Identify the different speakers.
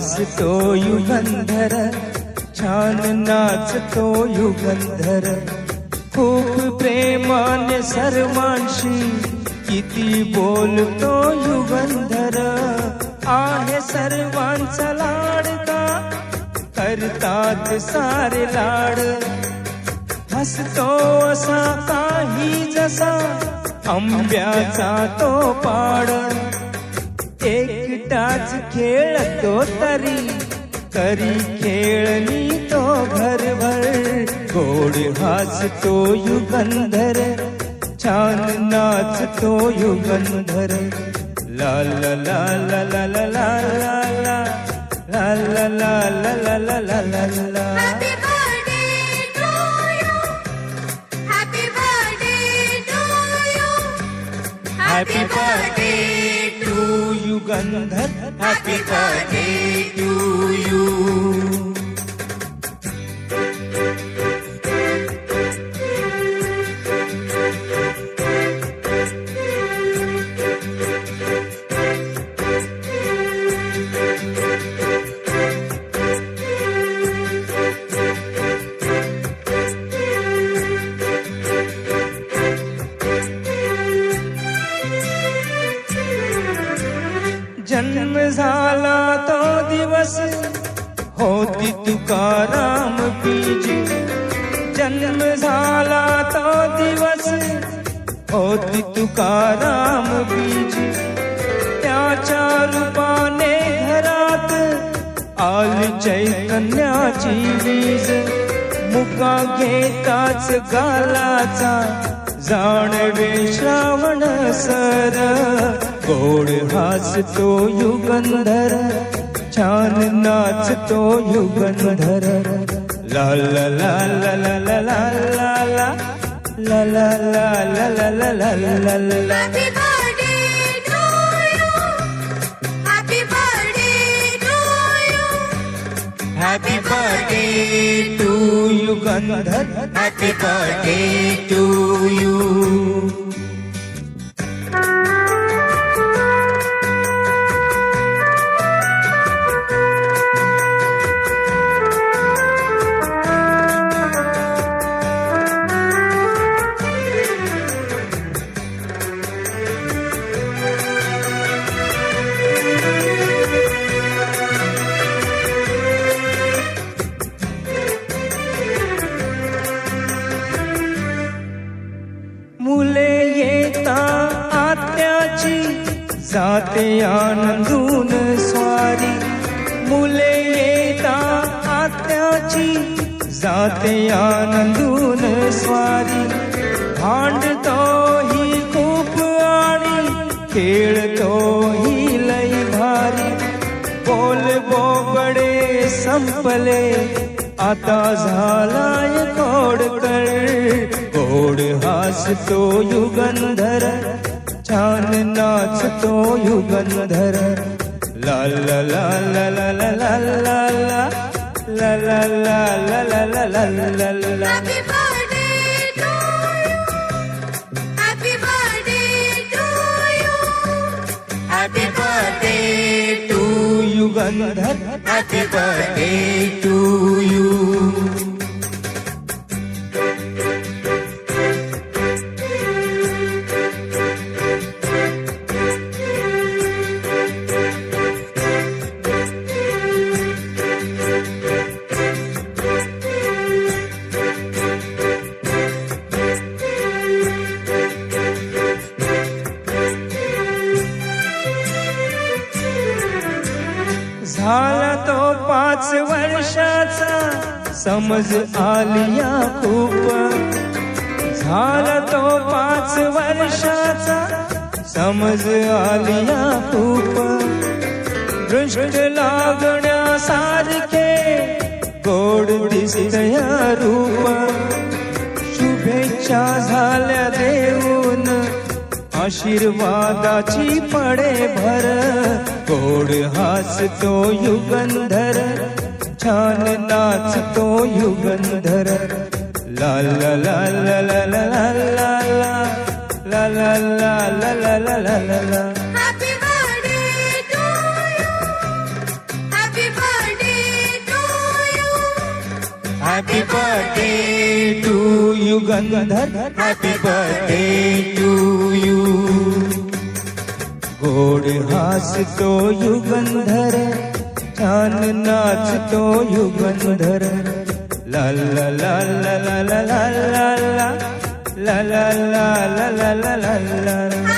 Speaker 1: गोड युगंधर छान नाचतो युगंधर. खूप प्रेमाने सर्वांशी किती बोलतो युगंधर. आहे सर्वांचा लाडका करतात सारे लाड. हसतो असा काही जसा आंब्याचा तो पाड. एकटाच खेळतो तरी तरी खेळणी तो घरभर गोड हसतो युगंधर छान नाचतो युगंधर ला ला ला ला ला ला ला ला ला ला ला ला ला ला ला ला ला ला
Speaker 2: Happy birthday Yugandhar. Happy birthday to you.
Speaker 1: दिवस होती तुकाराम बीजी जन्म झाला तो दिवस होती तुकाराम बीजी त्याच्या रूपाने घरात आली चैतन्याची वीज. मुका घेताच गालाचा जाणवे श्रावण सर. गोड हासतो युगंधर. छान नाचतो युगंधर ला ला ला ला ला ला ला ला ला ला ला ला ला ला ला ला ला ला
Speaker 2: Happy birthday to you. Happy birthday to you.
Speaker 1: Happy Happy birthday to you मुले येता आत्याची जाते आनंदून स्वारी. मुले येता आत्याची जाते आनंदून स्वारी. भांडतो ही खूप आणि खेळतो ही लई भारी. बोल बोबडे संपले आता झालाय खोडकर गोड हासतो युगंधर छान नाचतो युगंधर ला ला ला ला ला ला ला ला ला ला ला ला ला ला ला ला Bandhan.
Speaker 2: Happy birthday to you.
Speaker 1: पाच वर्षाचा समज आलिया खूप. झाला तो पाच वर्षाचा समज आलिया खूप. दृष्ट लागण आशीर्वादाची पडे भर गोड हासतो युगंधर छान नाचतो युगंधर ला ला ला ला ला ला ला ला ला ला ला ला ला happy birthday to you Gandhar happy birthday to you गोड हासतो युगंधर छान नाचतो युगंधर ला ला ला ला ला ला ला ला ला ला ला ला ला ला